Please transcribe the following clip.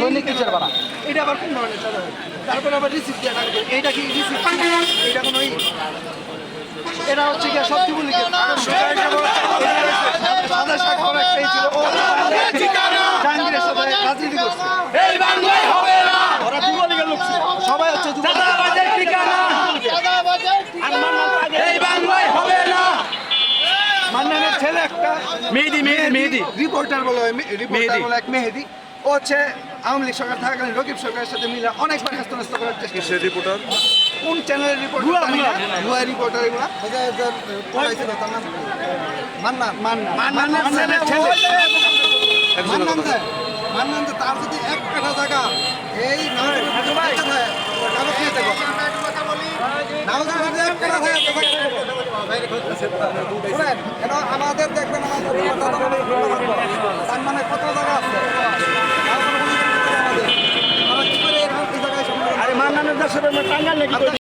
দৈনিক কিসের ভাড়া? এটা আবার কোন ধরনের চাঁদা? তারপরে আবার রিসিপ্ট দিয়ে টাকা এইটা কি রিসিপ্ট এটা কোনো এটা হচ্ছে কি সব দিব লিখে সাদা শাক করা একটাই ছিল। ও জাহাঙ্গীরের সাথে রাজনীতি করছে এই বাংলায় হবে না। ওরা যুবলীগের লোক ছিল। সবাই হচ্ছে যুবলীগ। চাঁদাবাজের ঠিকানা। এই বাংলায় হবে না। মান্নানের ছেলে একটা। মেহেদি মেহেদি মেহেদি। রিপোর্টার বলে হয়, রিপোর্টার মেহেদি। বলে এক মেহেদি। ও হচ্ছে আওয়ামী লীগ সরকার থাকাকালীন রকিব সরকারের সাথে মিলে অনেকবার হস্তনস্ত করার চেষ্টা করছে। রিপোর্টার কোন চ্যানেলের না। ভুয়া রিপোর্টার এগুলা। মান্নান মান্নানের ছেলে ছেলে। মান্নান তার যদি এক কাঠা জায়গা এই মান্নানের দেশের টাঙ্গাল নাকি